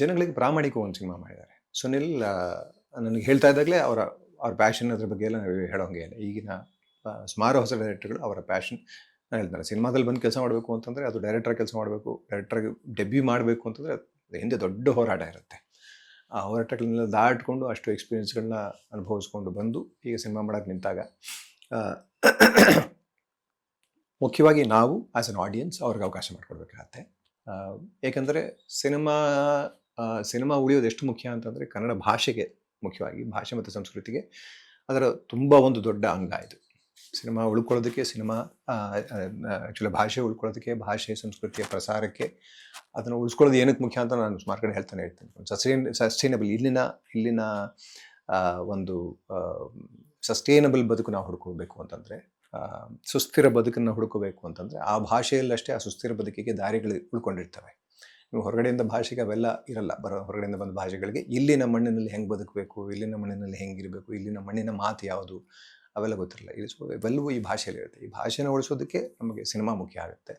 ಜನಗಳಿಗೆ ಪ್ರಾಮಾಣಿಕ ಒಂದು ಸಿನಿಮಾ ಮಾಡಿದ್ದಾರೆ. ಸುನಿಲ್ ನನಗೆ ಹೇಳ್ತಾ ಇದ್ದಾಗಲೇ ಅವರ, ಅವ್ರ ಪ್ಯಾಷನ್ ಅದ್ರ ಬಗ್ಗೆ ಎಲ್ಲ ನಾವು ಹೇಳೋಂಗೆ ಇಲ್ಲ. ಈಗಿನ ಸುಮಾರು ಹೊಸ ಡೈರೆಕ್ಟರ್ಗಳು ಅವರ ಪ್ಯಾಷನ್ ನಾನು ಹೇಳ್ತಾರೆ ಸಿನಿಮಾದಲ್ಲಿ ಬಂದು ಕೆಲಸ ಮಾಡಬೇಕು ಅಂತಂದರೆ ಅದು ಡೈರೆಕ್ಟರ್ ಕೆಲಸ ಮಾಡಬೇಕು ಡೈರೆಕ್ಟರ್ಗೆ ಡೆಬ್ಯೂ ಮಾಡಬೇಕು ಅಂತಂದರೆ ಹಿಂದೆ ದೊಡ್ಡ ಹೋರಾಟ ಇರುತ್ತೆ. ಆ ಹೋರಾಟಗಳನ್ನೆಲ್ಲ ದಾಟ್ಕೊಂಡು ಅಷ್ಟು ಎಕ್ಸ್ಪೀರಿಯನ್ಸ್ಗಳನ್ನ ಅನುಭವಿಸ್ಕೊಂಡು ಬಂದು ಈಗ ಸಿನಿಮಾ ಮಾಡೋಕ್ಕೆ ನಿಂತಾಗ ಮುಖ್ಯವಾಗಿ ನಾವು ಆ್ಯಸ್ ಅನ್ ಆಡಿಯನ್ಸ್ ಅವ್ರಿಗೆ ಅವಕಾಶ ಮಾಡಿಕೊಡ್ಬೇಕಾಗತ್ತೆ. ಏಕೆಂದರೆ ಸಿನಿಮಾ ಸಿನಿಮಾ ಉಳಿಯೋದು ಎಷ್ಟು ಮುಖ್ಯ ಅಂತಂದರೆ ಕನ್ನಡ ಭಾಷೆಗೆ ಮುಖ್ಯವಾಗಿ, ಭಾಷೆ ಮತ್ತು ಸಂಸ್ಕೃತಿಗೆ. ಅದರ ತುಂಬ ಒಂದು ದೊಡ್ಡ ಅಂಗ ಇದು. ಸಿನಿಮಾ ಉಳ್ಕೊಳ್ಳೋದಕ್ಕೆ ಸಿನಿಮಾ ಆ್ಯಕ್ಚುಲಿ ಭಾಷೆ ಉಳ್ಕೊಳ್ಳೋದಕ್ಕೆ, ಭಾಷೆ ಸಂಸ್ಕೃತಿಯ ಪ್ರಸಾರಕ್ಕೆ ಅದನ್ನು ಉಳಿಸ್ಕೊಳ್ಳೋದು ಏನಕ್ಕೆ ಮುಖ್ಯ ಅಂತ ನಾನು ಸುಮಾರು ಕಡೆ ಹೇಳ್ತಾನೆ ಇರ್ತೀನಿ. ಸಸ್ಟೈನ್ ಸಸ್ಟೈನಬಲ್ ಇಲ್ಲಿನ ಇಲ್ಲಿನ ಒಂದು ಸಸ್ಟೈನಬಲ್ ಬದುಕು ನಾವು ಹುಡ್ಕೋಬೇಕು ಅಂತಂದರೆ ಸುಸ್ಥಿರ ಬದುಕನ್ನು ಹುಡುಕಬೇಕು ಅಂತಂದರೆ ಆ ಭಾಷೆಯಲ್ಲಷ್ಟೇ ಆ ಸುಸ್ಥಿರ ಬದುಕಿಗೆ ದಾರಿಗಳು ಉಳ್ಕೊಂಡಿರ್ತವೆ. ಹೊರಗಡೆಯಿಂದ ಭಾಷೆಗೆ ಅವೆಲ್ಲ ಇರಲ್ಲ. ಬರೋ ಹೊರಗಡೆಯಿಂದ ಬಂದ ಭಾಷೆಗಳಿಗೆ ಇಲ್ಲಿನ ಮಣ್ಣಿನಲ್ಲಿ ಹೆಂಗೆ ಬದುಕಬೇಕು, ಇಲ್ಲಿನ ಮಣ್ಣಿನಲ್ಲಿ ಹೆಂಗಿರಬೇಕು ಇಲ್ಲಿನ ಮಣ್ಣಿನ ಮಾತು ಯಾವುದು ಅವೆಲ್ಲ ಗೊತ್ತಿರಲ್ಲ. ಇಲ್ಲಿ ಸೊ, ಇವೆಲ್ಲವೂ ಈ ಭಾಷೆಯಲ್ಲಿ ಇರುತ್ತೆ. ಈ ಭಾಷೆನ ಉಳಿಸೋದಕ್ಕೆ ನಮಗೆ ಸಿನಿಮಾ ಮುಖ್ಯ ಆಗುತ್ತೆ.